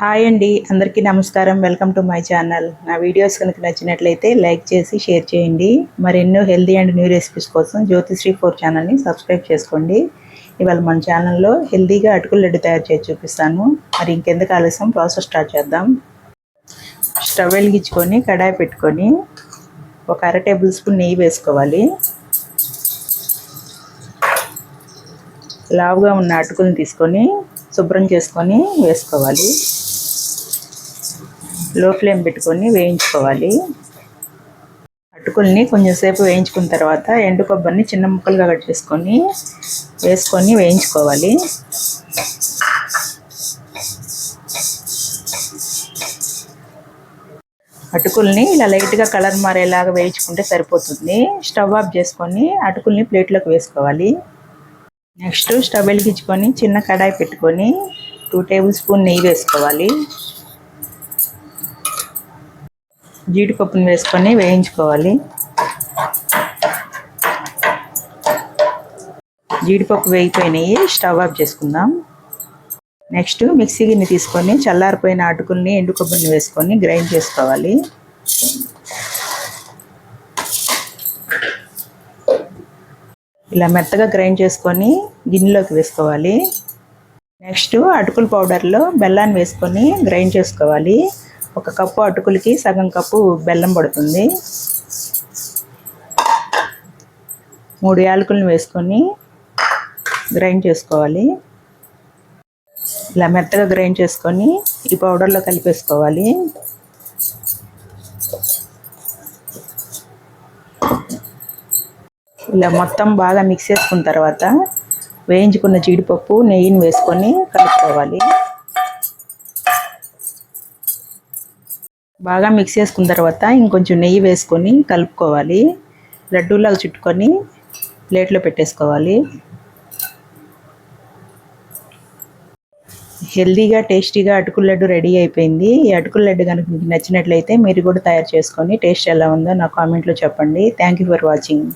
Hi అండి అందరికీ నమస్కారం. Welcome to my channel. నా వీడియోస్ కనుక నచ్చినట్లయితే లైక్ చేసి షేర్ చేయండి. మరెన్నో హెల్దీ అండ్ న్యూ రెసిపీస్ కోసం జ్యోతిశ్రీ ఫోర్ ఛానల్ని సబ్స్క్రైబ్ చేసుకోండి. ఇవాళ మన ఛానల్లో హెల్దీగా అటుకుల లడ్డు తయారు చేసి చూపిస్తాను. మరి ఇంకెందుకు ఆలస్యం? ప్రాసెస్ స్టార్ట్ చేద్దాం. స్టవ్ వెలిగించుకొని కడాయి పెట్టుకొని ఒక అర టేబుల్ స్పూన్ నెయ్యి వేసుకోవాలి. లావుగా ఉన్న అటుకులను తీసుకొని శుభ్రం చేసుకొని వేసుకోవాలి. లో ఫ్లేమ్ పెట్టుకొని వేయించుకోవాలి. అటుకుల్ని కొంచెం సేపు వేయించుకున్న తర్వాత ఎండు కొబ్బరిని చిన్న ముక్కలుగా కట్ చేసుకొని వేసుకొని వేయించుకోవాలి. అటుకుల్ని ఇలా లైట్గా కలర్ మారేలాగా వేయించుకుంటే సరిపోతుంది. స్టవ్ ఆఫ్ చేసుకొని అటుకుల్ని ప్లేట్లోకి వేసుకోవాలి. నెక్స్ట్ స్టవ్ వెలిగించుకొని చిన్న కడాయి పెట్టుకొని టూ టేబుల్ స్పూన్ నెయ్యి వేసుకోవాలి. జీడిపప్పును వేసుకొని వేయించుకోవాలి. జీడిపప్పు వేగిపోయినాయి స్టవ్ ఆఫ్ చేసుకుందాం. నెక్స్ట్ మిక్సీ గిన్నె తీసుకొని చల్లారిపోయిన అటుకుల్ని ఎండు కొబ్బరిని వేసుకొని గ్రైండ్ చేసుకోవాలి. ఇలా మెత్తగా గ్రైండ్ చేసుకొని గిన్నెలోకి వేసుకోవాలి. నెక్స్ట్ అటుకుల పౌడర్లో బెల్లాన్ని వేసుకొని గ్రైండ్ చేసుకోవాలి. ఒక కప్పు అటుకులకి సగం కప్పు బెల్లం పడుతుంది. మూడు యాలకులను వేసుకొని గ్రైండ్ చేసుకోవాలి. ఇలా మెత్తగా గ్రైండ్ చేసుకొని ఈ పౌడర్లో కలిపేసుకోవాలి. ఇలా మొత్తం బాగా మిక్స్ చేసుకున్న తర్వాత వేయించుకున్న జీడిపప్పు నెయ్యిని వేసుకొని కలుపుకోవాలి. బాగా మిక్స్ చేసుకున్న తర్వాత ఇంకొంచెం నెయ్యి వేసుకొని కలుపుకోవాలి. లడ్డూలాగా చుట్టుకొని ప్లేట్లో పెట్టేసుకోవాలి. హెల్దీగా టేస్టీగా అటుకుల లడ్డు రెడీ అయిపోయింది. ఈ అటుకుల లడ్డు కనుక మీకు నచ్చినట్లయితే మీరు కూడా తయారు చేసుకొని టేస్ట్ ఎలా ఉందో నా కామెంట్లో చెప్పండి. Thank you for watching